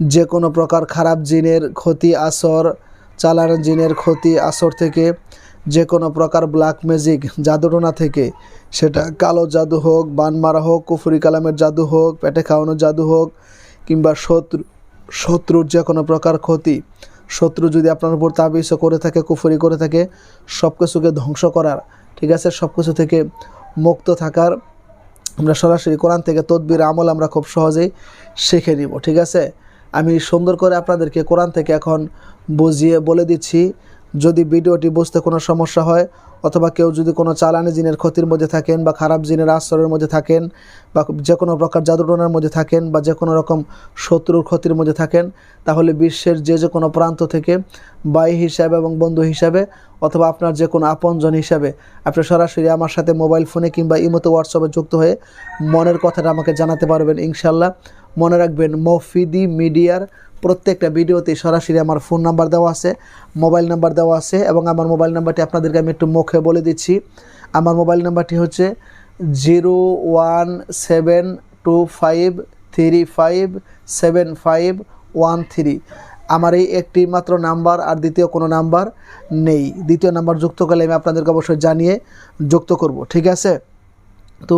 যে কোনো প্রকার খারাপ জিনের ক্ষতি, আসর, চালানো জিনের ক্ষতি, আসর থেকে যে কোনো প্রকার ব্ল্যাক ম্যাজিক জাদুটোনা থেকে। সেটা কালো জাদু হোক বান মারা হোক, কুফুরি কালামের জাদু হোক, পেটে খাওয়ানোর জাদু হোক, কিংবা শত্রু, শত্রুর যে কোনো প্রকার ক্ষতি। শত্রু যদি আপনার উপর তাবিজ করে থাকে, কুফুরি করে থাকে সব কিছুকে ধ্বংস করার, ঠিক আছে? সব কিছু থেকে মুক্ত থাকার আমরা সরাসরি কোরআন থেকে তদবির আমল আমরা খুব সহজেই শিখে নিব, ঠিক আছে? আমি সুন্দর করে আপনাদেরকে কোরআন থেকে এখন বুঝিয়ে বলে দিচ্ছি। যদি ভিডিওটি বুঝতে কোনো সমস্যা হয় অথবা কেউ যদি কোনো চালানি জিনের ক্ষতির মধ্যে থাকেন বা খারাপ জিনের আশ্রয়ের মধ্যে থাকেন বা যে কোনো প্রকার জাদুটনার মধ্যে থাকেন বা যে কোনো রকম শত্রুর ক্ষতির মধ্যে থাকেন, তাহলে বিশ্বের যে যে কোনো প্রান্ত থেকে বাই হিসাবে এবং বন্ধু হিসাবে অথবা আপনার যে কোনো আপনজন হিসাবে আপনি সরাসরি আমার সাথে মোবাইল ফোনে কিংবা ইমতো, হোয়াটসঅ্যাপে যুক্ত হয়ে মনের কথাটা আমাকে জানাতে পারবেন ইনশাল্লাহ মনে রাখবেন মফিদি মিডিয়ার প্রত্যেকটা ভিডিওতে সরাসরি আমার ফোন নাম্বার দেওয়া আছে, মোবাইল নাম্বার দেওয়া আছে এবং আমার মোবাইল নাম্বারটি আপনাদেরকে আমি একটু মুখে বলে দিচ্ছি। আমার মোবাইল নাম্বারটি হচ্ছে zero one seven two five three five seven five one three. আমার এই একটি মাত্র নাম্বার আর দ্বিতীয় কোনো নাম্বার নেই। দ্বিতীয় নাম্বার যুক্ত করলে আমি আপনাদেরকে অবশ্যই জানিয়ে যুক্ত করব, ঠিক আছে? তো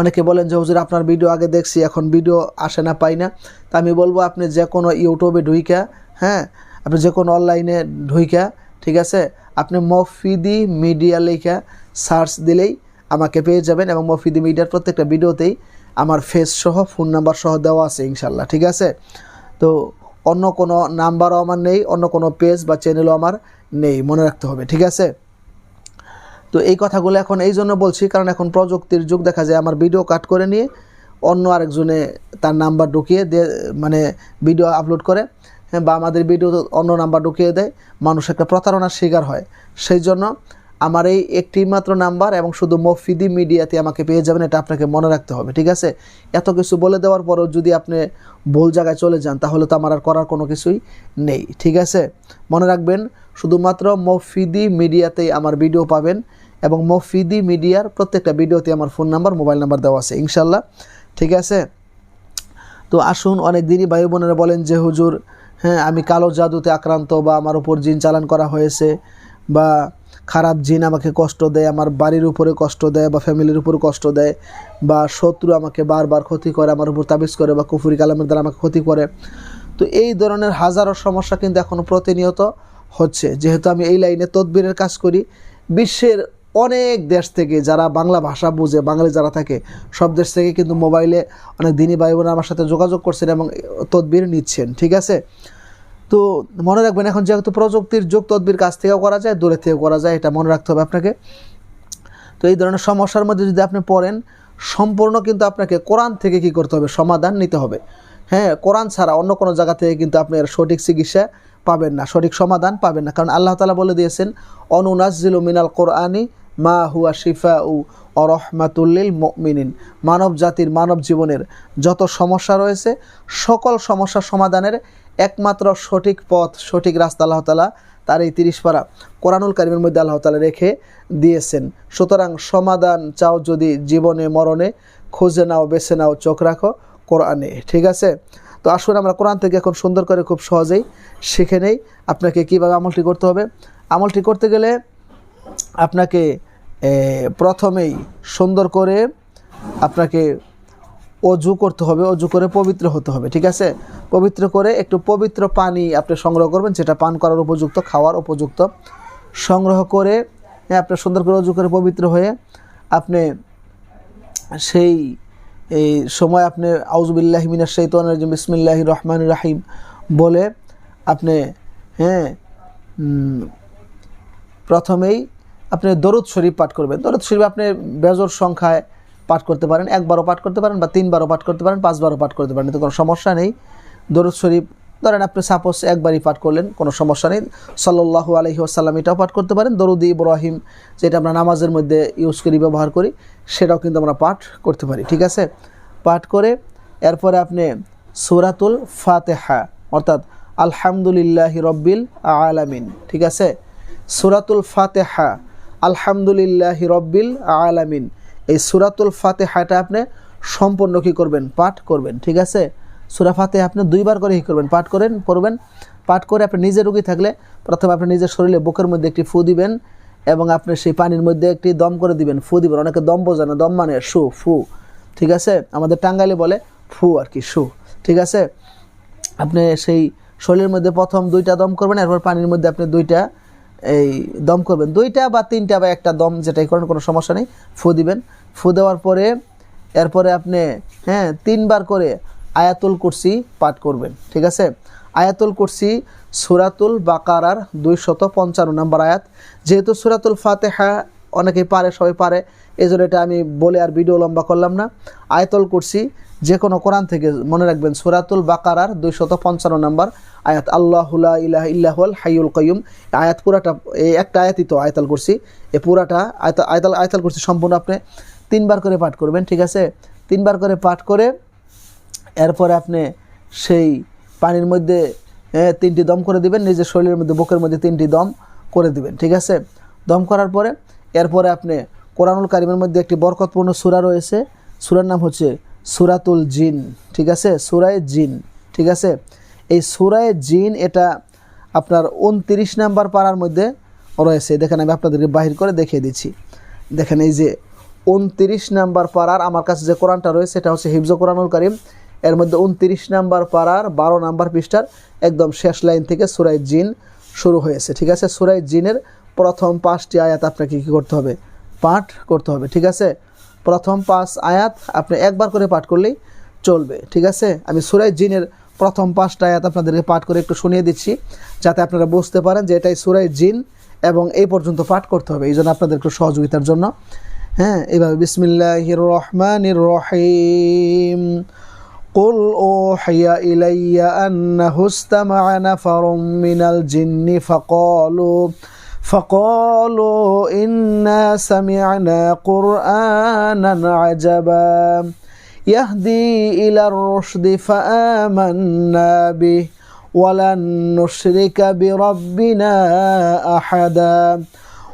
অনেকে বলেন যে, হুজুর, আপনার ভিডিও আগে দেখছি, এখন ভিডিও আসে না, পাই না। তা আমি বলব, আপনি যে কোনো ইউটিউবে ঢুইকা হ্যাঁ? আপনি যে কোনো অনলাইনে ঢুইকা, ঠিক আছে? আপনি মফিদি মিডিয়া লেখা সার্চ দিলেই আমাকে পেয়ে যাবেন এবং মফিদি মিডিয়ার প্রত্যেকটা ভিডিওতেই আমার ফেস সহ ফোন নাম্বার সহ দেওয়া আছে ইনশাল্লাহ ঠিক আছে? তো অন্য কোনো নাম্বারও আমার নেই, অন্য কোনো পেজ বা চ্যানেলও আমার নেই, মনে রাখতে হবে, ঠিক আছে? তো এই কথাগুলো এখন এই জন্য বলছি, কারণ এখন প্রযুক্তির যুগ, দেখা যায় আমার ভিডিও কাট করে নিয়ে অন্য আরেকজনে তার নাম্বার ঢুকিয়ে দিয়ে মানে ভিডিও আপলোড করে বা আমাদের ভিডিও অন্য নাম্বার ঢুকিয়ে দেয়, মানুষ একটা প্রতারণার শিকার হয়। সেই জন্য আমার এই একটি মাত্র নাম্বার এবং শুধু মফিদি মিডিয়াতে আমাকে পেয়ে যাবেন, এটা আপনাকে মনে রাখতে হবে, ঠিক আছে? এত কিছু বলে দেওয়ার পরেও যদি আপনি ভুল জায়গায় চলে যান, তাহলে তো আমার আর করার কোনো কিছুই নেই, ঠিক আছে? মনে রাখবেন, শুধুমাত্র মফিদি মিডিয়াতেই আমার ভিডিও পাবেন এবং মফিদি মিডিয়ার প্রত্যেকটা ভিডিওতে আমার ফোন নাম্বার মোবাইল নাম্বার দেওয়া আছে, ইনশাল্লাহ, ঠিক আছে? তো আসুন, অনেক দিনই ভাই বোনেরা বলেন যে, হুজুর হ্যাঁ আমি কালো জাদুতে আক্রান্ত বা আমার উপর জিন চালান করা হয়েছে বা খারাপ জিন আমাকে কষ্ট দেয়, আমার বাড়ির উপরে কষ্ট দেয় বা ফ্যামিলির উপরে কষ্ট দেয় বা শত্রু আমাকে বারবার ক্ষতি করে, আমার উপর তাবিজ করে বা কুফুরি কালামের দ্বারা আমাকে ক্ষতি করে। তো এই ধরনের হাজারো সমস্যা কিন্তু এখনও প্রতিনিয়ত হচ্ছে। যেহেতু আমি এই লাইনে তদবিরের কাজ করি, বিশ্বের অনেক দেশ থেকে যারা বাংলা ভাষা বুঝে, বাঙালি যারা থাকে, সব দেশ থেকে কিন্তু মোবাইলে অনেক দিনই ভাই বোনেরা আমার সাথে যোগাযোগ করছেন এবং তদবির নিচ্ছেন, ঠিক আছে? তো মনে রাখবেন, এখন যেহেতু প্রযুক্তির যুগ, তদবির কাছ থেকেও করা যায়, দূরে থেকেও করা যায়, এটা মনে রাখতে হবে আপনাকে। তো এই ধরনের সমস্যার মধ্যে যদি আপনি পড়েন, সম্পূর্ণ কিন্তু আপনাকে কোরআন থেকে কি করতে হবে? সমাধান নিতে হবে। হ্যাঁ কোরআন ছাড়া অন্য কোনো জায়গা থেকে কিন্তু আপনি সঠিক চিকিৎসা পাবেন না, সঠিক সমাধান পাবেন না। কারণ আল্লাহ তালা বলে দিয়েছেন অনুনাজিল মিনাল কোরআনি মা হুয়া শিফা উ অরহমাতুল্লিল মিনিন মানব জাতির মানব জীবনের যত সমস্যা রয়েছে, সকল সমস্যা সমাধানের একমাত্র সঠিক পথ, সঠিক রাস্তা আল্লাহ তালা তার এই তিরিশ পারা কোরআনুল কারিমের মধ্যে আল্লাহ তালা রেখে দিয়েছেন। সুতরাং সমাধান চাও যদি জীবনে, মরণে, খুঁজে নাও, বেছে নাও, চোখ রাখো কোরআনে, ঠিক আছে? তো আসলে আমরা কোরআন থেকে এখন সুন্দর করে খুব সহজেই শিখে নেই। আপনাকে কীভাবে আমলটি করতে হবে? আমলটি করতে গেলে আপনাকে প্রথমেই সুন্দর করে আপনাকে অজু করতে হবে, অজু করে পবিত্র হতে হবে, ঠিক আছে? পবিত্র করে একটু পবিত্র পানি আপনি সংগ্রহ করবেন যেটা পান করার উপযুক্ত, খাওয়ার উপযুক্ত। সংগ্রহ করে হ্যাঁ আপনি সুন্দর করে অজু করে পবিত্র হয়ে আপনি সেই এই সময় আপনি আউজবিল্লাহ মিনার শৈতান বিসমিল্লাহ রহমান রাহিম বলে আপনি হ্যাঁ প্রথমেই আপনি দরুদ শরীফ পাঠ করবেন। দরুদ শরীফ আপনি বেজর সংখ্যায় পাঠ করতে পারেন। একবারও পাঠ করতে পারেন বা তিনবারও পাঠ করতে পারেন, পাঁচবারও পাঠ করতে পারেন, এতে কোনো সমস্যা নেই। দরুদ শরীফ, ধরেন আপনি সাপোজ একবারই পাঠ করলেন, কোনো সমস্যা নেই। সাল্লাল্লাহু আলহি আসাল্লাম এটাও পাঠ করতে পারেন। দরুদি ইব্রাহিম, যেটা আমরা নামাজের মধ্যে ইউজ করি, ব্যবহার করি, সেটাও কিন্তু আমরা পাঠ করতে পারি, ঠিক আছে? পাঠ করে এরপরে আপনি সুরাতুল ফাতেহা, অর্থাৎ আলহামদুলিল্লাহ রব্বিল আলামিন, ঠিক আছে? সুরাতুল ফাতেহা আলহামদুলিল্লাহ রব্বিল আলামিন। এই সুরাতুল ফাতেহাটা আপনি সম্পূর্ণ কী করবেন? পাঠ করবেন, ঠিক আছে? সুরা ফাতে আপনি দুইবার করে কী করবেন? পাঠ করেন, পড়বেন। পাঠ করে আপনি নিজে রুগী থাকলে প্রথমে আপনি নিজের শরীরে বুকের মধ্যে একটি ফু দিবেন এবং আপনি সেই পানির মধ্যে একটি দম করে দিবেন। ফু দিবেন, অনেকে দম বোঝে না, দম মানে সু ফু, ঠিক আছে? আমাদের টাঙ্গাইলে বলে ফু আর কি সু ঠিক আছে? আপনি সেই শরীরের মধ্যে প্রথম দুইটা দম করবেন, এরপর পানির মধ্যে আপনি দুইটা এই দম করবেন। দুইটা বা তিনটা বা একটা দম যেটাই করেন, কোনো সমস্যা নেই। ফু দিবেন। ফু দেওয়ার পরে, এরপরে আপনি হ্যাঁ তিনবার করে আয়াতুল কুরসি পাঠ করবেন। ঠিক আছে? আয়াতুল কুরসি সুরাতুল বাকারার দুইশত পঞ্চান্ন নম্বর আয়াত। যেহেতু সুরাতুল ফাতেহা অনেকেই পারে, সবাই পারে এই জন্য এটা আমি বলে আর ভিডিও লম্বা করলাম না। আয়াতুল কুরসি যে কোনো কোরআন থেকে মনে রাখবেন সুরাতুল বাকারার দুইশত পঞ্চান্ন নম্বর আয়াত আল্লাহুল্লা ইলাহ ইল্লাহুল হাইউল কয়ুম আয়াত পুরাটা, এই একটা আয়াতই তো আয়তাল করছি এই পুরাটা আয়তা, আয়তাল আয়তাল করছি সম্পূর্ণ আপনি তিনবার করে পাঠ করবেন, ঠিক আছে? তিনবার করে পাঠ করে এরপরে আপনি সেই পানির মধ্যে তিনটি দম করে দিবেন, নিজের শরীরের মধ্যে, বুকের মধ্যে তিনটি দম করে দিবেন, ঠিক আছে? দম করার পরে, এরপরে আপনি কোরআনুল কারিমের মধ্যে একটি বরকতপূর্ণ সূরা রয়েছে, সুরার নাম হচ্ছে সুরাতুল জিন, ঠিক আছে? সুরায় জিন, ঠিক আছে? এই সুরায় জিন এটা আপনার উনত্রিশ নাম্বার পাড়ার মধ্যে রয়েছে। দেখেন আমি আপনাদেরকে বাহির করে দেখিয়ে দিচ্ছি। দেখেন এই যে উনত্রিশ নাম্বার পাড়ার আমার কাছে যে কোরআনটা রয়েছে এটা হচ্ছে হিফজ কোরআনুল কারিম। এর মধ্যে উনত্রিশ নাম্বার পাড়ার বারো নাম্বার পৃষ্ঠার একদম শেষ লাইন থেকে সুরাই জিন শুরু হয়েছে, ঠিক আছে? সুরাই জিনের প্রথম পাঁচটি আয়াত আপনাকে কী করতে হবে? পাঠ করতে হবে, ঠিক আছে? প্রথম পাঁচ আয়াত আপনি একবার করে পাঠ করলেই চলবে ঠিক আছে আমি সুরাই জিনের প্রথম পাঁচটা আয়াত আপনাদেরকে পাঠ করে একটু শুনিয়ে দিচ্ছি যাতে আপনারা বুঝতে পারেন যে এটাই সুরাই জিন এবং এই পর্যন্ত পাঠ করতে হবে এই জন্য আপনাদের একটু সহযোগিতার জন্য হ্যাঁ এইভাবে বিসমিল্লাহির রহমানির রহিম قل أوحي إلي أنه استمع نفر من الجن فقالوا فقالوا إنا سمعنا قرآنا عجبا يهدي إلى الرشد فآمنا به ولن نشرك بربنا أحدا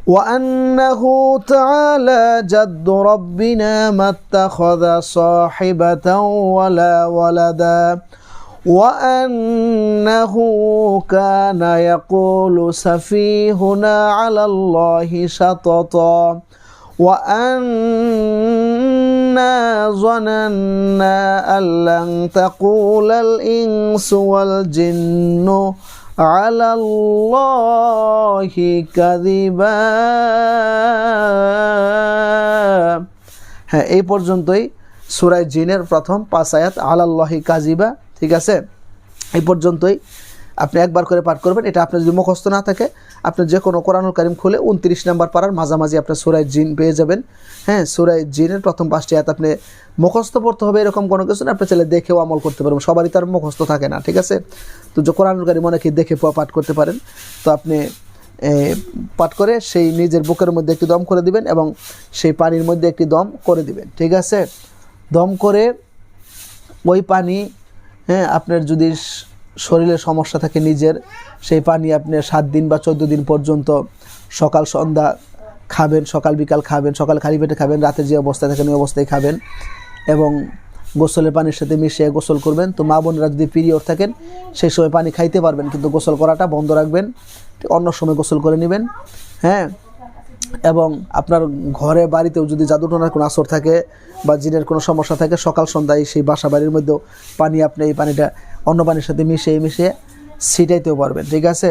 وأنه تعالى جد ربنا ما اتخذ صاحبة ولا ولدا وأنه كان يقول سفيهنا على الله شططا وأنا ظننا أن لن تقول الإنس والجن على الله كذبا হ্যাঁ এই পর্যন্তই সুরায় জিনের প্রথম পাঁচ আয়াত আলাল্লাহি কাজিবা ঠিক আছে? এই পর্যন্তই। আপনি একবার করে পাঠ করবেন। এটা আপনার যদি মুখস্থ না থাকে, আপনি যে কোনো কোরআনুল কারিম খুলে উনত্রিশ নাম্বার পাড়ার মাঝামাঝি আপনার সুরায় জিন পেয়ে যাবেন। হ্যাঁ সুরায় জিনের প্রথম পাঁচটি আয়াত আপনি মুখস্থ পড়তে হবে, এরকম কোনো কিছু না। আপনি চাইলে দেখেও আমল করতে পারবেন। সবারই তার মুখস্থ থাকে না, ঠিক আছে? তো যে কোরআনুল কারিম অনেকে দেখে পাঠ করতে পারেন। তো আপনি পাঠ করে সেই নিজের বুকের মধ্যে একটি দম করে দিবেন এবং সেই পানির মধ্যে একটি দম করে দিবেন, ঠিক আছে? দম করে ওই পানি হ্যাঁ আপনার যদি শরীরে সমস্যা থাকে নিজের, সেই পানি আপনি সাত দিন বা চোদ্দ দিন পর্যন্ত সকাল সন্ধ্যা খাবেন, সকাল বিকাল খাবেন, সকাল খালি পেটে খাবেন, রাতে যে অবস্থায় থাকেন ওই অবস্থায় খাবেন এবং গোসলের পানির সাথে মিশিয়ে গোসল করবেন। তো মা বোনেরা যদি পিরিয়ড থাকেন, সেই সময় পানি খাইতে পারবেন, কিন্তু গোসল করাটা বন্ধ রাখবেন। অন্য সময় গোসল করে নেবেন। হ্যাঁ এবং আপনার ঘরে, বাড়িতেও যদি জাদুটোনার কোনো আসর থাকে বা জিনের কোনো সমস্যা থাকে, সকাল, সন্ধ্যায় সেই বাসা বাড়ির মধ্যেও পানি আপনি এই পানিটা অন্য পানির সাথে মিশিয়ে মিশিয়ে ছিটাইতেও পারবেন, ঠিক আছে?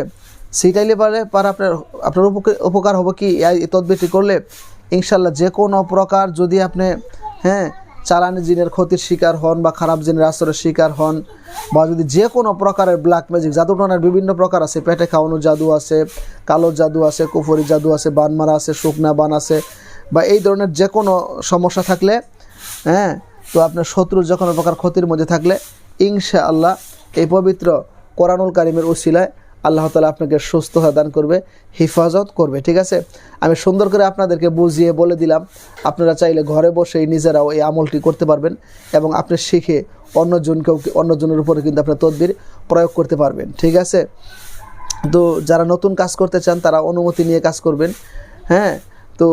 ছিটাইলে পারে পারে আপনার আপনার উপকার হবে কি? এই তদবিরটি করলে ইনশাল্লাহ যে কোনো প্রকার যদি আপনি হ্যাঁ চালানি জিনের ক্ষতির শিকার হন বা খারাপ জিনের আসরের শিকার হন বা যদি যে কোনো প্রকারের ব্ল্যাক ম্যাজিক জাদুটনার বিভিন্ন প্রকার আছে। পেটে খাওয়ানো জাদু আছে, কালো জাদু আছে, কুফরি জাদু আছে, বান মারা আছে, শুকনা বান আছে বা এই ধরনের যে কোনো সমস্যা থাকলে হ্যাঁ তো আপনার শত্রুর যে কোনো প্রকার ক্ষতির মধ্যে থাকলে ইনশা আল্লাহ এই পবিত্র কোরআনুল কারিমের ওসিলায় আল্লাহ তালা আপনাকে সুস্থতা দান করবে, হেফাজত করবে, ঠিক আছে? আমি সুন্দর করে আপনাদেরকে বুঝিয়ে বলে দিলাম, আপনারা চাইলে ঘরে বসেই নিজেরাও এই আমলটি করতে পারবেন এবং আপনি শিখে অন্যজনকেও, অন্যজনের উপরে কিন্তু আপনার তদবির প্রয়োগ করতে পারবেন, ঠিক আছে? তো যারা নতুন কাজ করতে চান, তারা অনুমতি নিয়ে কাজ করবেন হ্যাঁ? তো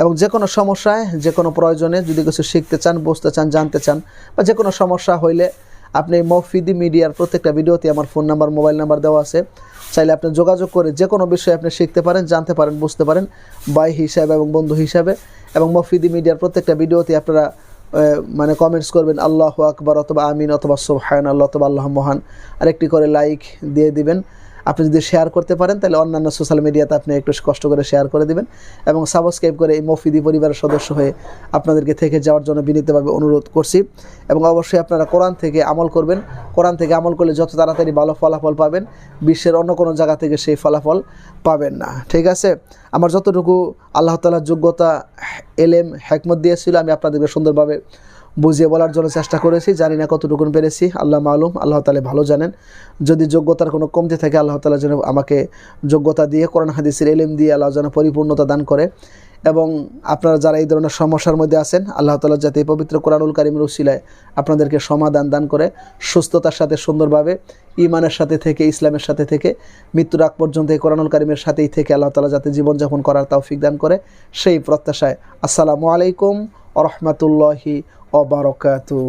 এবং যে কোনো সমস্যায়, যে কোনো প্রয়োজনে যদি কিছু শিখতে চান, বুঝতে চান, জানতে চান বা যে কোনো সমস্যা হইলে আপনি মফিদি মিডিয়ার প্রত্যেকটা ভিডিওতে আমার ফোন নাম্বার, মোবাইল নাম্বার দেওয়া আছে। চাইলে আপনি যোগাযোগ করে যে কোনো বিষয়ে আপনি শিখতে পারেন, জানতে পারেন, বুঝতে পারেন বাই হিসাবে এবং বন্ধু হিসাবে। এবং মফিদি মিডিয়ার প্রত্যেকটা ভিডিওতে আপনারা মানে কমেন্টস করবেন, আল্লাহ আকবর অথবা আমিন অথবা সোহায়ন আল্লাহ অথবা আল্লাহ মহান আরেকটি করে লাইক দিয়ে দিবেন। আপনি যদি শেয়ার করতে পারেন, তাহলে অন্যান্য সোশ্যাল মিডিয়াতে আপনি একটু কষ্ট করে শেয়ার করে দিবেন এবং সাবস্ক্রাইব করে এই মফিদি পরিবারের সদস্য হয়ে আপনাদেরকে থেকে যাওয়ার জন্য বিনীতভাবে অনুরোধ করছি এবং অবশ্যই আপনারা কোরআন থেকে আমল করবেন। কোরআন থেকে আমল করলে যত তাড়াতাড়ি ভালো ফলাফল পাবেন, বিশ্বের অন্য কোনো জায়গা থেকে সেই ফলাফল পাবেন না। ঠিক আছে? আমার যতটুকু আল্লাহ তালার যোগ্যতা, এলেম হ্যাকমত দিয়েছিল, আমি আপনাদেরকে সুন্দরভাবে বুঝিয়ে বলার জন্য চেষ্টা করেছি, জানি না কতটুকুন পেরেছি, আল্লাহ মালুম, আল্লাহ তালা ভালো জানেন। যদি যোগ্যতার কোনো কমতি থাকে, আল্লাহ তালা যেন আমাকে যোগ্যতা দিয়ে কোরআন, হাদিসের এলিম দিয়ে আল্লাহ যেন পরিপূর্ণতা দান করে। এবং আপনারা যারা এই ধরনের সমস্যার মধ্যে আছেন, আল্লাহ তালা যাতে পবিত্র কোরআনুল কারিমের উসিলায় আপনাদেরকে সমাধান দান করে, সুস্থতার সাথে, সুন্দরভাবে ইমানের সাথে থেকে, ইসলামের সাথে থেকে, মৃত্যুর আগ পর্যন্ত এই কোরআনুল কারিমের সাথেই থেকে আল্লাহ তালা যাতে জীবনযাপন করার তৌফিক দান করে, সেই প্রত্যাশায়। আসসালামু আলাইকুম রহমতুল্লাহি অবরকাতু